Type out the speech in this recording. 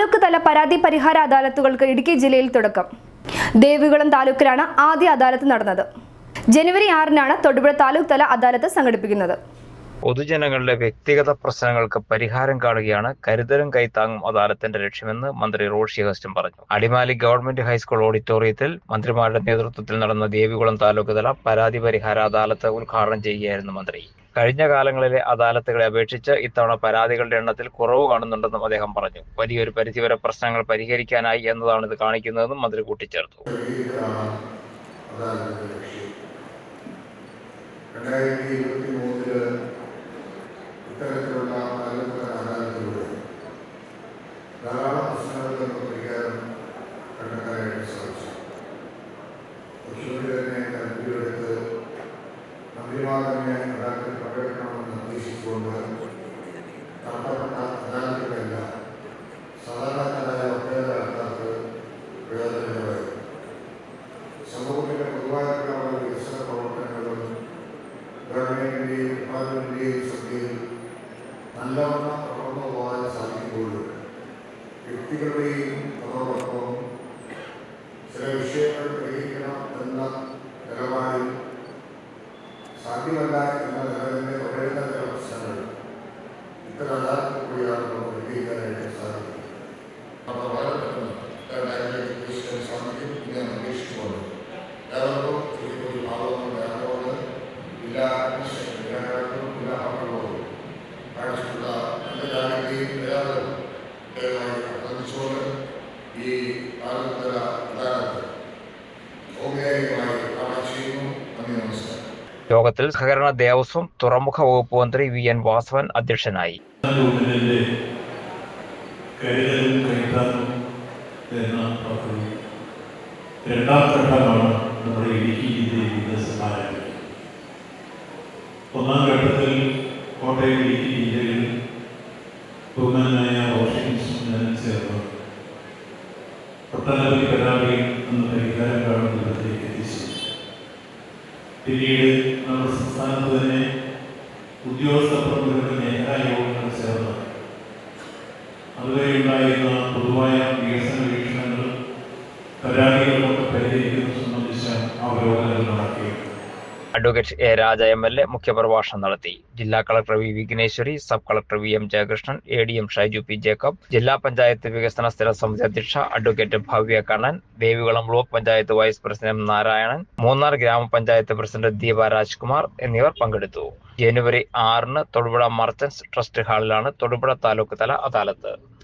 താലൂക്ക് തല പരാതി പരിഹാര അദാലത്തുകൾക്ക് ഇടുക്കി ജില്ലയിൽ തുടക്കം. ദേവികുളം താലൂക്കിലാണ് ആദ്യ അദാലത്ത് നടന്നത്. ജനുവരി ആറിനാണ് തൊടുപുഴ താലൂക്ക് തല അദാലത്ത് സംഘടിപ്പിക്കുന്നത്. പൊതുജനങ്ങളുടെ വ്യക്തിഗത പ്രശ്നങ്ങൾക്ക് പരിഹാരം കാണുകയാണ് കരുതലും കൈത്താങ്ങും അദാലത്തിന്റെ ലക്ഷ്യമെന്ന് മന്ത്രി റോഷി അഗസ്റ്റിൻ പറഞ്ഞു. അടിമാലി ഗവൺമെന്റ് ഹൈസ്കൂൾ ഓഡിറ്റോറിയത്തിൽ മന്ത്രിമാരുടെ നേതൃത്വത്തിൽ നടന്ന ദേവികുളം താലൂക്ക് തല പരാതി പരിഹാര അദാലത്ത് ഉദ്ഘാടനം ചെയ്യുകയായിരുന്നു മന്ത്രി. കഴിഞ്ഞ കാലങ്ങളിലെ അദാലത്തുകളെ അപേക്ഷിച്ച് ഇത്തവണ പരാതികളുടെ എണ്ണത്തിൽ കുറവ് കാണുന്നുണ്ടെന്നും അദ്ദേഹം പറഞ്ഞു. വലിയൊരു പരിധിവരെ പ്രശ്നങ്ങൾ പരിഹരിക്കാനായി എന്നതാണ് ഇത് കാണിക്കുന്നതെന്നും മന്ത്രി കൂട്ടിച്ചേർത്തു. രണ്ടായിരത്തി ഇരുപത്തി നിർദ്ദേശിച്ചുകൊണ്ട് നടത്തപ്പെട്ട അദാലത്തുകളെല്ലാം സാധാരണക്കാരായ ഒട്ടേറെ ആൾക്കാർക്ക് പ്രയോജനകരമായി സമൂഹത്തിന്റെ പൊതുവായിട്ടുള്ള വികസന പ്രവർത്തനങ്ങളും ഗവൺമെന്റിന്റെയും ഡിപ്പാർട്ട്മെന്റിന്റെയും ശ്രദ്ധയിൽ നല്ലവണ്ണം തുടർന്നു പോകാൻ സാധിക്കുമ്പോഴും വ്യക്തികളുടെയും അതോടൊപ്പം ചില വിഷയങ്ങൾ പരിഹരിക്കണം എന്ന നിലപാടിൽ സാധ്യമല്ല എന്ന നിലവിലെ തുടരുന്ന ചില ഇത്തരം അദാലത്തിൽ കൂടിയാണ് നമുക്ക് യോഗത്തിൽ സഹകരണ ദേവസ്വം തുറമുഖ വകുപ്പ് മന്ത്രി വി. എൻ. വാസവൻ അധ്യക്ഷനായി. രണ്ടാം ഘട്ടമാണ് നമ്മുടെ ഇടുക്കി ജില്ലയിൽ വികസനം ആരംഭിക്കുന്നത് ഒന്നാം ഘട്ടത്തിൽ കോട്ടയം ഇടുക്കി ജില്ലയിൽ ബഹുമാനായ റോഷൻ ചേർന്ന് ഒട്ടനവധി പരാതിയിൽ നിന്ന് പരിഹാരം കാണുന്നതിലേക്ക് എത്തിച്ചു പിന്നീട് നമ്മുടെ സംസ്ഥാനത്ത് തന്നെ ഉദ്യോഗസ്ഥ പ്രമുഖരുടെ മേഖലാ യോഗങ്ങൾ ചേർന്ന്. അതുവരെ ഉണ്ടായിരുന്ന പൊതുവായ വികസന വീക്ഷണങ്ങൾ പരാതികളൊക്കെ advocate A Raja M L A മുഖ്യപ്രഭാഷണം നടത്തി. ജില്ലാ collector V Vighneswari sub collector V M Jayakrishnan A D M Shaiju P Jacob ജില്ലാ പഞ്ചായത്ത് വികസന സ്ഥിര സമിതി അധ്യക്ഷ advocate Bhavya Kannan Devikulam block panchayat vice president Narayanan Munnar ഗ്രാമപഞ്ചായത്ത് പ്രസിഡന്റ് ദീപ രാജ്കുമാർ എന്നിവർ പങ്കെടുത്തു. ജനുവരി ആറിന് തൊടുപുഴ മർച്ചന്റ്സ് ട്രസ്റ്റ് ഹാളിലാണ് തൊടുപുഴ താലൂക്ക് തല അദാലത്ത്.